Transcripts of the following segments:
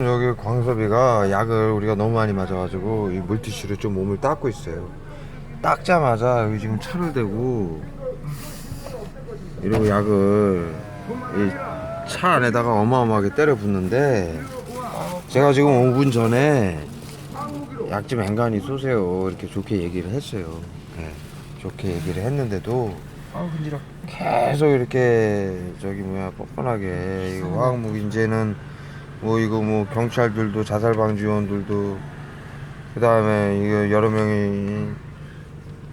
여기 광섭이가 약을 우리가 너무 많이 맞아가지고 이 물티슈로 좀 몸을 닦고 있어요. 닦자마자 여기 지금 차를 대고 이러고 약을 이 차 안에다가 어마어마하게 때려 붓는데 제가 지금 5분 전에 약 좀 앵간히 쏘세요 이렇게 좋게 얘기를 했어요. 네, 좋게 얘기를 했는데도 아. 계속 이렇게 저기 뭐야 뻔뻔하게 이거 화학무기 이제는 뭐 이거 뭐 경찰들도 자살 방지원들도 그 다음에 이거 여러 명이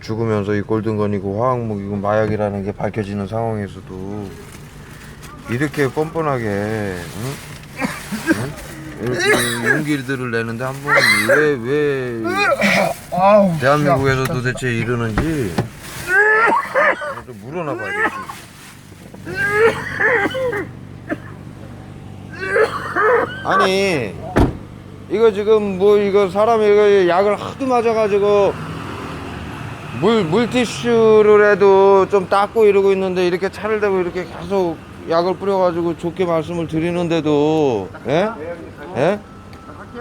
죽으면서 이 골든건이고 화학무기고 마약이라는 게 밝혀지는 상황에서도 이렇게 뻔뻔하게 응? 응? 이렇게 용기들을 내는데 한번 왜왜. 대한민국에서 도대체 이러는지 좀 물어나 봐야 되지. 아니 이거 지금 뭐 이거 사람이 이거 약을 하도 맞아가지고 물 물티슈를 해도 좀 닦고 이러고 있는데 이렇게 차를 대고 이렇게 계속 약을 뿌려가지고 좋게 말씀을 드리는데도 예? 예?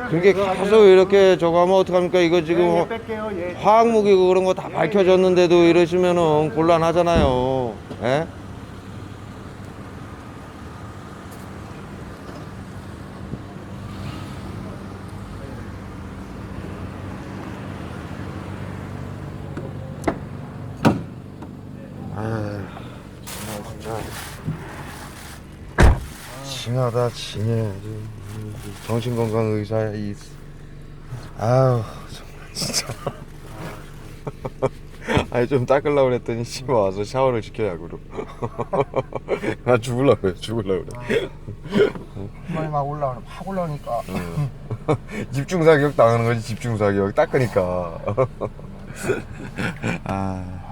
그렇게 계속 이렇게 저거 하면 어떡합니까 이거 지금 뺄게요. 예. 화학무기고 그런 거 다 밝혀졌는데도 이러시면은 곤란하잖아요. 예? 아휴, 정말 진짜 징하다 징해. 아주 정신건강 의사 이 아유 정말 진짜. 아니 좀 닦으려고 그랬더니 씨발 와서 샤워를 시켜 야구로. 나 죽을라 그래 죽을라 그래. 한마리 막 올라오는 확 올라오니까. 집중사격 당하는 거지 집중사격. 닦으니까. 아. 네.